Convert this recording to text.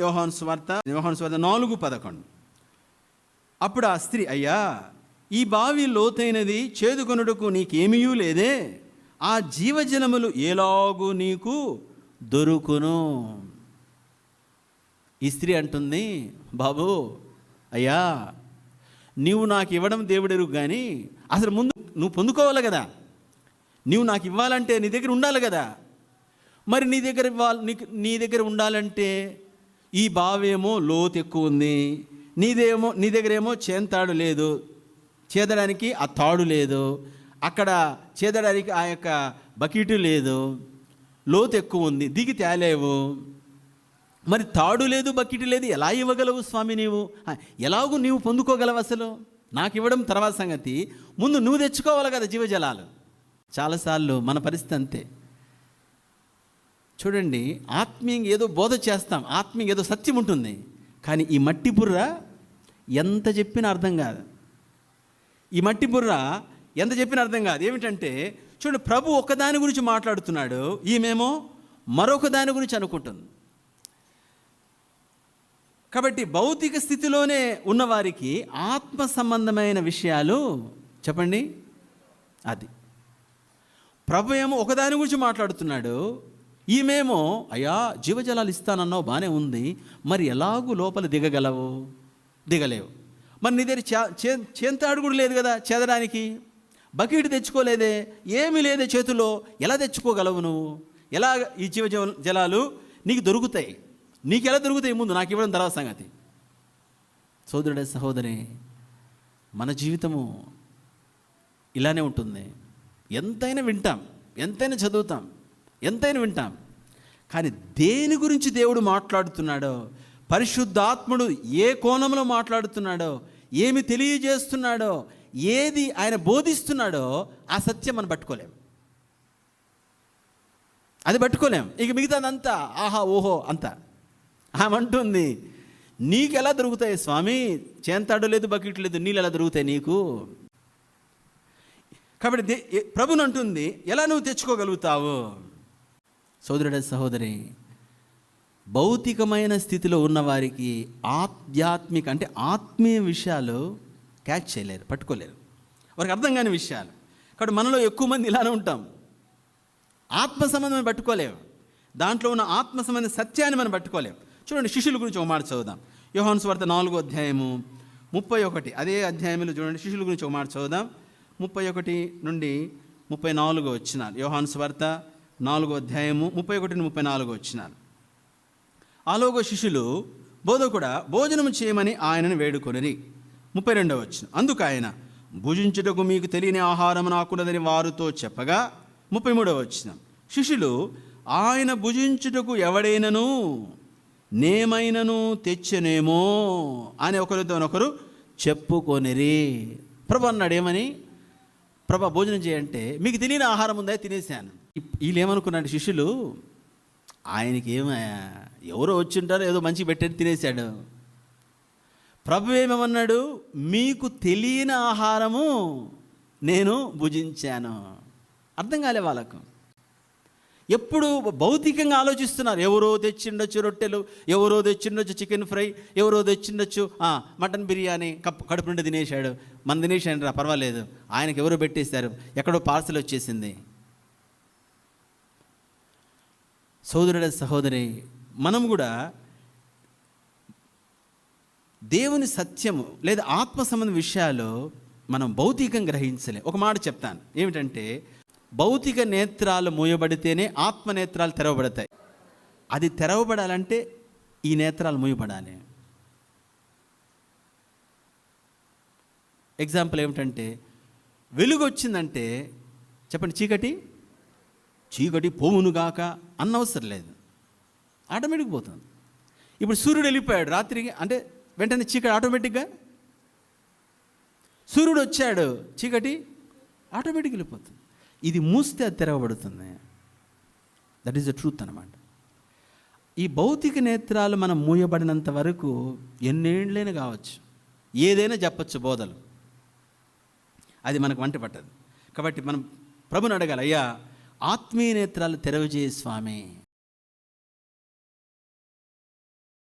యోహాను స్వార్త యోహాను స్వార్త నాలుగు పదకొండు. అప్పుడు ఆ స్త్రీ అయ్యా ఈ బావి లోతైనది చేదుకొనుటకు నీకేమీయూ లేదే. ఆ జీవజలములు ఎలాగూ నీకు దొరుకును? ఈ స్త్రీ అంటుంది బాబు అయ్యా నీవు నాకు ఇవ్వడం దేవుడెరు కానీ అసలు ముందు నువ్వు పొందుకోవాలి కదా. నీవు నాకు ఇవ్వాలంటే నీ దగ్గర ఉండాలి కదా. మరి నీ దగ్గర ఇవ్వాలి నీ దగ్గర ఉండాలంటే ఈ బావేమో లోతు ఎక్కువ ఉంది. నీదేమో నీ దగ్గరేమో చేంతాడు లేదు. చేదడానికి ఆ తాడు లేదు. అక్కడ చేదడానికి ఆ యొక్క బకెట్ లేదు. లోతు ఎక్కువ ఉంది. దిగి తేలేవు. మరి తాడు లేదు బకెట్ లేదు ఎలా ఇవ్వగలవు స్వామి నీవు? ఎలాగూ నీవు పొందుకోగలవు అసలు? నాకు ఇవ్వడం తర్వాత సంగతి ముందు నువ్వు తెచ్చుకోవాలి కదా జీవజలాలు. చాలాసార్లు మన పరిస్థితి అంతే. చూడండి ఆత్మీయంగా ఏదో బోధ చేస్తాం ఆత్మీయంగా ఏదో సత్యం ఉంటుంది. కానీ ఈ మట్టి బుర్ర ఎంత చెప్పినా అర్థం కాదు. ఈ మట్టి బుర్ర ఎంత చెప్పినా అర్థం కాదు. ఏమిటంటే చూడండి ప్రభు ఒకదాని గురించి మాట్లాడుతున్నాడు ఈమెమో మరొక దాని గురించి అనుకుంటుంది. కాబట్టి భౌతిక స్థితిలోనే ఉన్నవారికి ఆత్మ సంబంధమైన విషయాలు చెప్పండి. అది. ప్రభు ఏమో ఒకదాని గురించి మాట్లాడుతున్నాడు ఈమెమో అయ్యా జీవజలాలు ఇస్తానన్నావు బాగానే ఉంది. మరి ఎలాగూ లోపల దిగగలవు? దిగలేవు. మరి నీ దగ్గర చే- చే- చేంతాడు కూడా లేదు కదా చేదడానికి? బకెట్ తెచ్చుకోలేదే? ఏమీ లేదే చేతిలో? ఎలా తెచ్చుకోగలవు నువ్వు? ఎలా ఈ జీవ జలాలు నీకు దొరుకుతాయి? నీకు ఎలా దొరుకుతాయి? ముందు నాకు ఇవ్వడం తర్వాత సంగతి. సోదరుడే సహోదరి మన జీవితము ఇలానే ఉంటుంది. ఎంతైనా వింటాం ఎంతైనా చదువుతాం. ఎంతైనా వింటాం కానీ దేని గురించి దేవుడు మాట్లాడుతున్నాడో పరిశుద్ధాత్ముడు ఏ కోణంలో మాట్లాడుతున్నాడో ఏమి తెలియజేస్తున్నాడో ఏది ఆయన బోధిస్తున్నాడో ఆ సత్యం మనం పట్టుకోలేం. అది పట్టుకోలేం. ఇక మిగతాదంతా ఆహా ఓహో అంతా. ఆమె అంటుంది నీకు ఎలా దొరుకుతాయి స్వామి? చేంతాడు లేదు బకెట్ లేదు నీళ్ళు ఎలా దొరుకుతాయి నీకు? కాబట్టి ప్రభుని అంటుంది ఎలా నువ్వు తెచ్చుకోగలుగుతావు? సోదరుడ సహోదరి భౌతికమైన స్థితిలో ఉన్నవారికి ఆధ్యాత్మిక అంటే ఆత్మీయ విషయాలు క్యాచ్ చేయలేరు పట్టుకోలేరు. వారికి అర్థం కాని విషయాలు. కాబట్టి మనలో ఎక్కువ మంది ఇలానే ఉంటాం. ఆత్మ సంబంధం పట్టుకోలేము దాంట్లో ఉన్న ఆత్మ సంబంధ సత్యాన్ని మనం పట్టుకోలేము చూడండి శిష్యుల గురించి ఒక మాట చదువుదాం. యోహాన్స్ వార్త నాలుగో అధ్యాయము ముప్పై ఒకటి అదే అధ్యాయంలో చూడండి శిష్యుల గురించి ఒక మాట చదువుదాం. ముప్పై ఒకటి నుండి ముప్పై నాలుగో వచ్చినారు యోహాన్స్ వార్త నాలుగో అధ్యాయము ముప్పై ఒకటి ముప్పై నాలుగో వచ్చినారు ఆలోగో శిష్యులు బోధకుడా భోజనం చేయమని ఆయనను వేడుకొనిరి. ముప్పై రెండవ వచ్చిన అందుకు ఆయన భుజించుటకు మీకు తెలియని ఆహారం నాకున్నదని వారితో చెప్పగా ముప్పై మూడవ వచ్చిన శిష్యులు ఆయన భుజించుటకు ఎవడైనను నేమైనను తెచ్చనేమో అని ఒకరితో ఒకరు చెప్పుకొనిరి. ప్రభు అన్నాడు ఏమని? ప్రభా భోజనం చేయంటే మీకు తెలియని ఆహారం ఉందా? తినేసాను వీళ్ళు ఏమనుకున్నాడు శిష్యులు ఆయనకి ఏమ ఎవరో వచ్చింటారో ఏదో మంచి పెట్టని తినేశాడు. ప్రభు ఏమేమన్నాడు మీకు తెలియని ఆహారము నేను భుజించాను. అర్థం కాలే వాళ్ళకు. ఎప్పుడు భౌతికంగా ఆలోచిస్తున్నారు. ఎవరో తెచ్చిండొచ్చు రొట్టెలు ఎవరో తెచ్చిండొచ్చు చికెన్ ఫ్రై ఎవరో తెచ్చిండొచ్చు మటన్ బిర్యానీ కప్పు కడుపు నుండి తినేశాడు. మన తినేశాడు రా పర్వాలేదు. ఆయనకి ఎవరో పెట్టేశారు. ఎక్కడో పార్సల్ వచ్చేసింది. సోదరుడ సహోదరి మనం కూడా దేవుని సత్యము లేదా ఆత్మ సంబంధ విషయాలు మనం భౌతికం గ్రహించలే. ఒక మాట చెప్తాను. ఏమిటంటే భౌతిక నేత్రాలు మూయబడితేనే ఆత్మ నేత్రాలు తెరవబడతాయి. అది తెరవబడాలంటే ఈ నేత్రాలు మూయబడాలి. ఎగ్జాంపుల్ ఏమిటంటే వెలుగు వచ్చిందంటే చెప్పండి చీకటి? చీకటి పోవునుగాక అన్నవసరం లేదు. ఆటోమేటిక్ పోతుంది. ఇప్పుడు సూర్యుడు వెళ్ళిపోయాడు రాత్రికి అంటే వెంటనే చీకటి ఆటోమేటిక్గా? సూర్యుడు వచ్చాడు చీకటి ఆటోమేటిక్ వెళ్ళిపోతుంది. ఇది మూస్తే అది తెరవబడుతుంది. దట్ ఈస్ ద ట్రూత్ అనమాట ఈ భౌతిక నేత్రాలు మనం మూయబడినంత వరకు ఎన్నేళ్ళైనా కావచ్చు. ఏదైనా చెప్పచ్చు బోధలు. అది మనకు వంట పట్టదు. కాబట్టి మనం ప్రభుని అడగాలి అయ్యా ఆత్మీయ నేత్రాలు తెరవజేయ స్వామి.